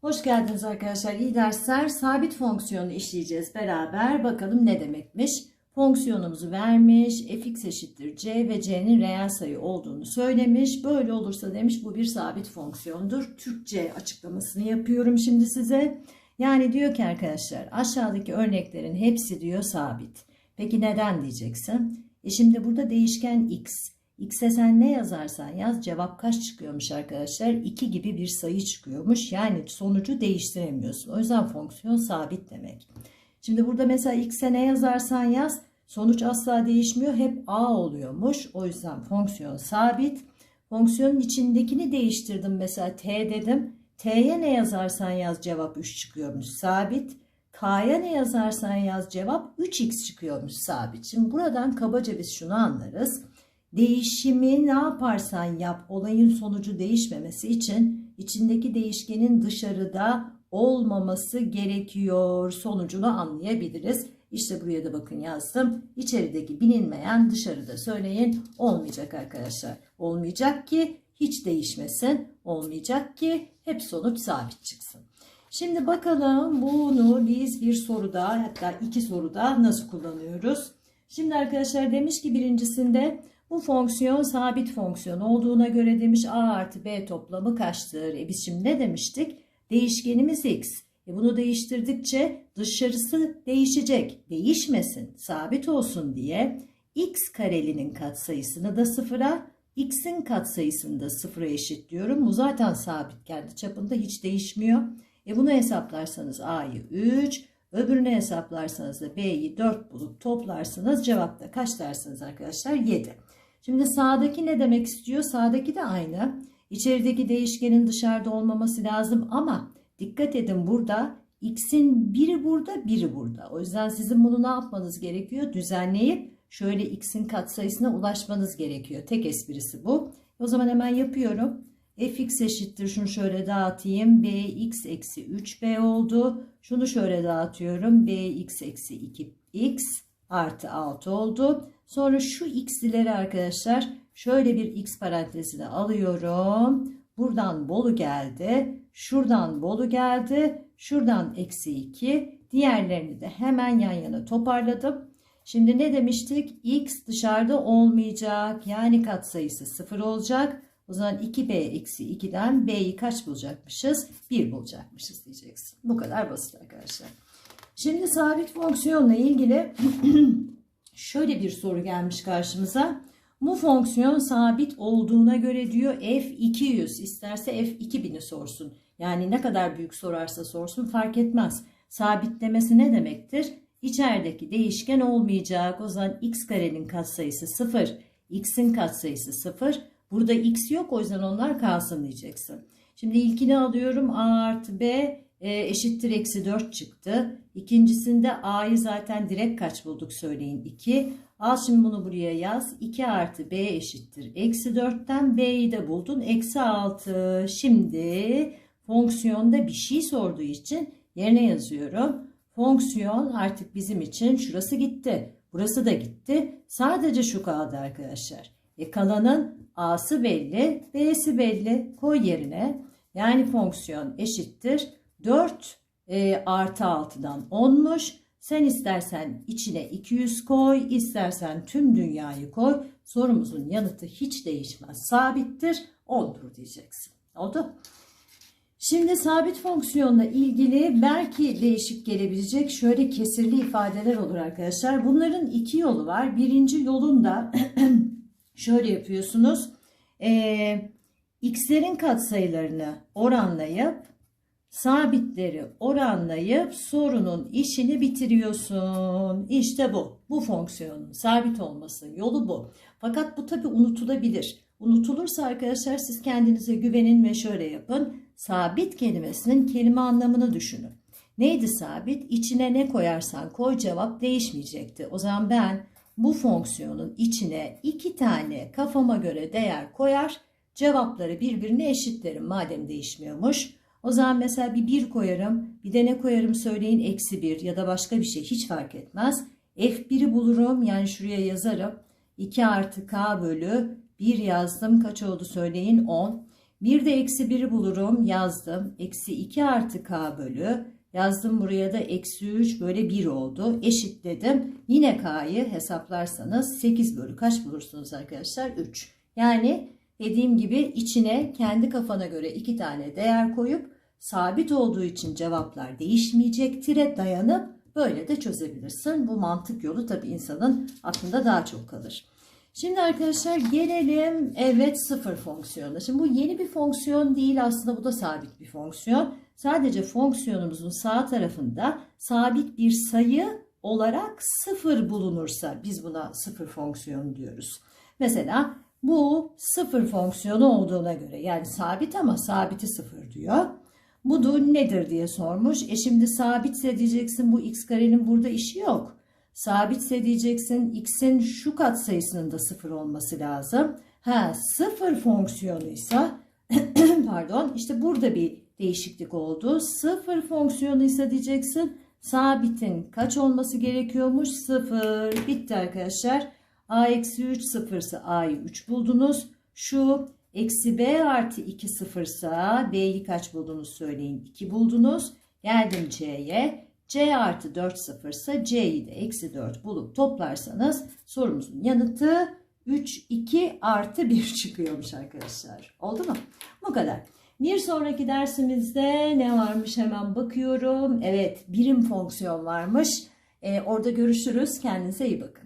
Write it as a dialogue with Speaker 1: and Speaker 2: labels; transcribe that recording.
Speaker 1: Hoş geldiniz arkadaşlar. İyi dersler. Sabit fonksiyonu işleyeceğiz beraber. Bakalım ne demekmiş. Fonksiyonumuzu vermiş. fx eşittir c ve c'nin reel sayı olduğunu söylemiş. Böyle olursa demiş bu bir sabit fonksiyondur. Türkçe açıklamasını yapıyorum şimdi size. Yani diyor ki arkadaşlar aşağıdaki örneklerin hepsi diyor sabit. Peki neden diyeceksin? E şimdi burada değişken x. X'e sen ne yazarsan yaz cevap kaç çıkıyormuş arkadaşlar? 2 gibi bir sayı çıkıyormuş. Yani sonucu değiştiremiyorsun. O yüzden fonksiyon sabit demek. Şimdi burada mesela X'e ne yazarsan yaz sonuç asla değişmiyor. Hep A oluyormuş. O yüzden fonksiyon sabit. Fonksiyonun içindekini değiştirdim. Mesela T dedim. T'ye ne yazarsan yaz cevap 3 çıkıyormuş. Sabit. K'ya ne yazarsan yaz cevap 3x çıkıyormuş sabit. Şimdi buradan kabaca biz şunu anlarız. Değişimi ne yaparsan yap olayın sonucu değişmemesi için içindeki değişkenin dışarıda olmaması gerekiyor sonucunu anlayabiliriz. İşte buraya da bakın yazdım. İçerideki bilinmeyen dışarıda söyleyin olmayacak arkadaşlar. Olmayacak ki hiç değişmesin. Olmayacak ki hep sonuç sabit çıksın. Şimdi bakalım bunu biz bir soruda hatta iki soruda nasıl kullanıyoruz? Şimdi arkadaşlar demiş ki birincisinde bu fonksiyon sabit fonksiyon olduğuna göre demiş a artı b toplamı kaçtır? E biz şimdi ne demiştik? Değişkenimiz x. E bunu değiştirdikçe dışarısı değişecek. Değişmesin, sabit olsun diye x karelinin katsayısını da sıfıra, x'in katsayısını da sıfıra eşitliyorum. Bu zaten sabit kendi çapında hiç değişmiyor. E bunu hesaplarsanız a'yı 3, öbürünü hesaplarsanız da b'yi 4 bulup toplarsınız. Cevapta kaç dersiniz arkadaşlar? 7. Şimdi sağdaki ne demek istiyor? Sağdaki de aynı. İçerideki değişkenin dışarıda olmaması lazım ama dikkat edin burada x'in biri burada biri burada. O yüzden sizin bunu ne yapmanız gerekiyor? Düzenleyip şöyle x'in katsayısına ulaşmanız gerekiyor. Tek esprisi bu. O zaman hemen yapıyorum. fx eşittir şunu şöyle dağıtayım. bx eksi 3b oldu. Şunu şöyle dağıtıyorum. bx eksi 2x artı 6 oldu. Sonra şu x'lileri arkadaşlar şöyle bir x parantezine alıyorum. Buradan bolu geldi. Şuradan bolu geldi. Şuradan eksi 2. Diğerlerini de hemen yan yana toparladım. Şimdi ne demiştik? x dışarıda olmayacak. Yani katsayısı 0 olacak. O zaman 2b eksi 2'den b'yi kaç bulacakmışız? 1 bulacakmışız diyeceksin. Bu kadar basit arkadaşlar. Şimdi sabit fonksiyonla ilgili şöyle bir soru gelmiş karşımıza. Bu fonksiyon sabit olduğuna göre diyor f200 isterse f2000'i sorsun. Yani ne kadar büyük sorarsa sorsun fark etmez. Sabitlemesi ne demektir? İçerideki değişken olmayacak. O zaman x karenin katsayısı 0, x'in katsayısı 0. Burada x yok o yüzden onlar kalsın diyeceksin. Şimdi ilkini alıyorum a artı b e, eşittir eksi 4 çıktı. İkincisinde a'yı zaten direkt kaç bulduk söyleyin 2. Al şimdi bunu buraya yaz. 2 artı b eşittir. Eksi 4'ten b'yi de buldun. Eksi 6. Şimdi fonksiyonda bir şey sorduğu için yerine yazıyorum. Fonksiyon artık bizim için şurası gitti. Burası da gitti. Sadece şu kaldı arkadaşlar. E kalanın a'sı belli, b'si belli. Koy yerine. Yani fonksiyon eşittir. 4 e, artı 6'dan 10'muş. Sen istersen içine 200 koy, istersen tüm dünyayı koy. Sorumuzun yanıtı hiç değişmez. Sabittir, 10'dur diyeceksin. Oldu. Şimdi sabit fonksiyonla ilgili belki değişik gelebilecek şöyle kesirli ifadeler olur arkadaşlar. Bunların iki yolu var. Birinci yolunda şöyle yapıyorsunuz. Ee, x'lerin katsayılarını oranlayıp sabitleri oranlayıp sorunun işini bitiriyorsun. İşte bu. Bu fonksiyonun sabit olmasının yolu bu. Fakat bu tabi unutulabilir. Unutulursa arkadaşlar siz kendinize güvenin ve şöyle yapın. Sabit kelimesinin kelime anlamını düşünün. Neydi sabit? İçine ne koyarsan koy cevap değişmeyecekti. O zaman ben bu fonksiyonun içine iki tane kafama göre değer koyar, cevapları birbirine eşitlerim madem değişmiyormuş. O zaman mesela bir 1 koyarım. Bir de ne koyarım söyleyin eksi 1 ya da başka bir şey hiç fark etmez. F1'i bulurum yani şuraya yazarım. 2 artı k bölü 1 yazdım. Kaç oldu söyleyin 10. Bir de eksi 1'i bulurum yazdım. Eksi 2 artı k bölü. Yazdım buraya da eksi 3 böyle 1 oldu. Eşitledim. Yine k'yı hesaplarsanız 8 bölü kaç bulursunuz arkadaşlar? 3. Yani dediğim gibi içine kendi kafana göre iki tane değer koyup sabit olduğu için cevaplar değişmeyecek. Tire dayanıp böyle de çözebilirsin. Bu mantık yolu tabii insanın aklında daha çok kalır. Şimdi arkadaşlar gelelim evet sıfır fonksiyonuna. Şimdi bu yeni bir fonksiyon değil aslında bu da sabit bir fonksiyon. Sadece fonksiyonumuzun sağ tarafında sabit bir sayı olarak sıfır bulunursa biz buna sıfır fonksiyon diyoruz. Mesela bu sıfır fonksiyonu olduğuna göre yani sabit ama sabiti sıfır diyor. Bu da nedir diye sormuş. E şimdi sabitse diyeceksin bu x karenin burada işi yok. Sabitse diyeceksin x'in şu katsayısının da sıfır olması lazım. Ha sıfır fonksiyonuysa pardon işte burada bir değişiklik oldu. Sıfır fonksiyonuysa diyeceksin sabitin kaç olması gerekiyormuş? Sıfır. Bitti arkadaşlar. A eksi 3 sıfırsa a'yı 3 buldunuz. Şu eksi b artı 2 sıfırsa b'yi kaç buldunuz söyleyin. 2 buldunuz. Geldim c'ye. C artı 4 sıfırsa C'yi de eksi 4 bulup toplarsanız sorumuzun yanıtı 3, 2 artı 1 çıkıyormuş arkadaşlar. Oldu mu? Bu kadar. Bir sonraki dersimizde ne varmış hemen bakıyorum. Evet birim fonksiyon varmış. Ee, orada görüşürüz. Kendinize iyi bakın.